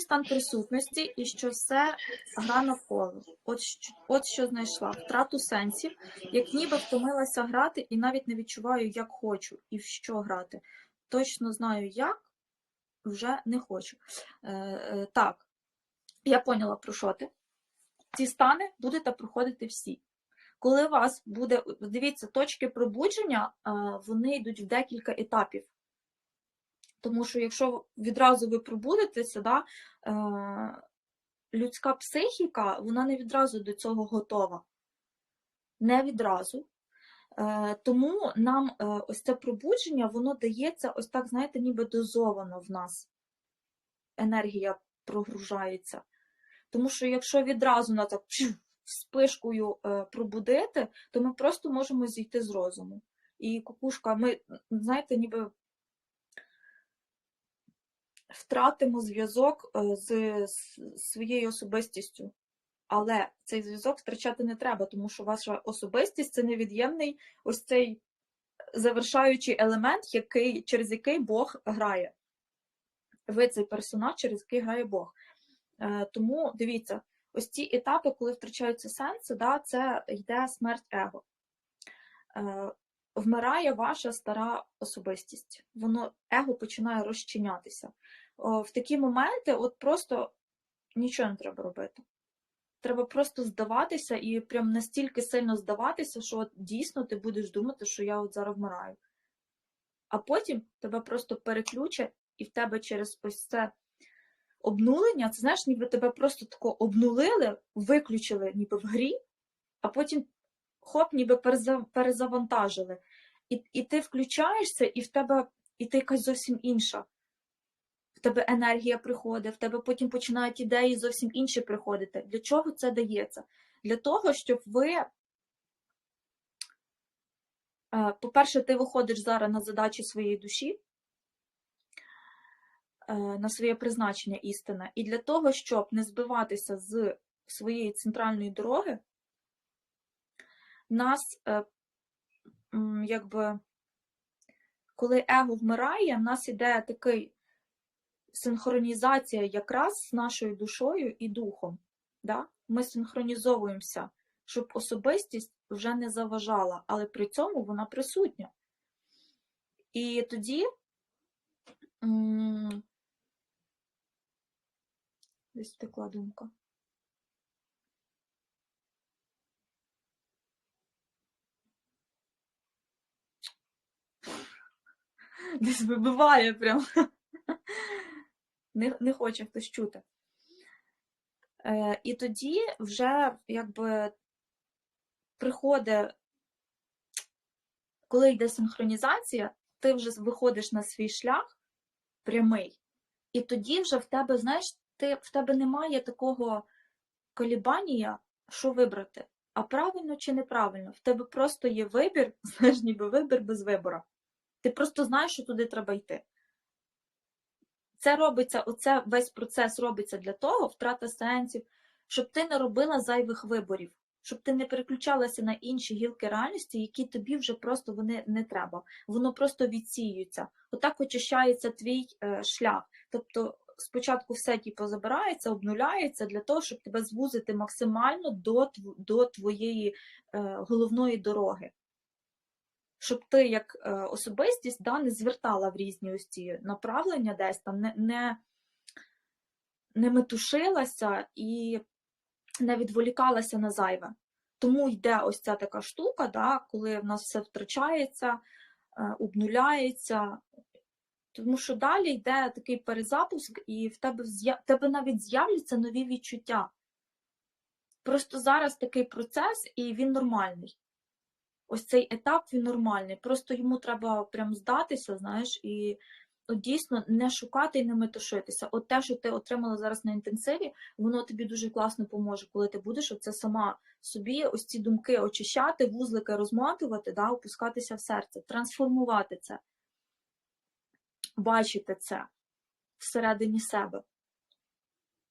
емоційний стан присутності і що все гра навколо. От, що- от що знайшла втрату сенсів, як ніби втомилася грати і навіть не відчуваю, як хочу і в що грати. Точно знаю, як вже не хочу. Е, е, так, я поняла, про що ти. Ці стани будете проходити всі. Коли у вас буде, дивіться, точки пробудження, вони йдуть в декілька етапів. Тому що якщо відразу ви пробудетеся, да, е, людська психіка, вона не відразу до цього готова. Не відразу. Е, Тому нам е, ось це пробудження, воно дається ось так, знаєте, ніби дозовано в нас. Енергія прогружається. Тому що якщо відразу на так спишкою е, пробудити, то ми просто можемо зійти з розуму. І кукушка, ми, знаєте, ніби втратимо зв'язок е, з, своєю особистістю. Але цей зв'язок втрачати не треба, тому що ваша особистість це невід'ємний ось цей завершаючий елемент, який, через який Бог грає. Ви цей персонаж, через який грає Бог. Е, Тому дивіться, ось ці етапи, коли втрачаються сенси, да, це йде смерть его. Вмирає ваша стара особистість. Воно его починає розчинятися. В такі моменти от просто нічого не треба робити. Треба просто здаватися і прям настільки сильно здаватися, що от дійсно ти будеш думати, що я от зараз вмираю. А потім тебе просто переключать, і в тебе через ось це обнулення, це знаєш, ніби тебе просто тако обнулили, виключили ніби в грі, а потім хоп, ніби переза- перезавантажили. І, і ти включаєшся, і в тебе і ти якась зовсім інша. В тебе енергія приходить, в тебе потім починають ідеї зовсім інші приходити. Для чого це дається? Для того, щоб ви, е, по-перше, ти виходиш зараз на задачі своєї душі, е, на своє призначення істина. І для того, щоб не збиватися з своєї центральної дороги, нас, е, якби, коли его вмирає, в нас іде такий синхронізація якраз з нашою душою і духом. Да? Ми синхронізовуємося, щоб особистість вже не заважала, але при цьому вона присутня. І тоді десь втекла думка. Десь вибиває прям. Не, не хоче хтось чути. Е, і тоді вже якби приходить, коли йде синхронізація, ти вже виходиш на свій шлях прямий, і тоді вже в тебе, знаєш, ти, в тебе немає такого колібанія, що вибрати, а правильно чи неправильно. В тебе просто є вибір, знаєш, ніби вибір без вибору. Ти просто знаєш, що туди треба йти. Це робиться, оце весь процес робиться для того, втрата сенсів, щоб ти не робила зайвих виборів, щоб ти не переключалася на інші гілки реальності, які тобі вже просто вони не треба. Воно просто відсіюється. Отак очищається твій е, шлях. Тобто спочатку все типу, забирається, обнуляється для того, щоб тебе звузити максимально до, до твоєї е, головної дороги. Щоб ти як е, особистість да, не звертала в різні ось ці направлення десь там, не, не, не метушилася і не відволікалася на зайве. Тому йде ось ця така штука, да, коли в нас все втрачається, е, обнуляється. Тому що далі йде такий перезапуск, і в тебе, в тебе навіть з'являться нові відчуття. Просто зараз такий процес, і він нормальний. Ось цей етап він нормальний. Просто йому треба прям здатися, знаєш, і от дійсно не шукати і не метушитися. От те, що ти отримала зараз на інтенсиві, воно тобі дуже класно поможе, коли ти будеш оце сама собі ось ці думки очищати, вузлики розмотувати, да, опускатися в серце, трансформувати це, бачити це всередині себе.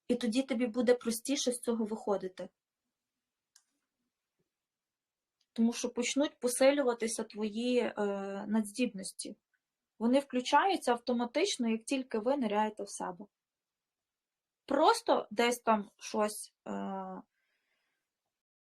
І тоді тобі буде простіше з цього виходити. Тому що почнуть посилюватися твої е, надздібності. Вони включаються автоматично, як тільки ви ниряєте в себе. просто десь там щось е,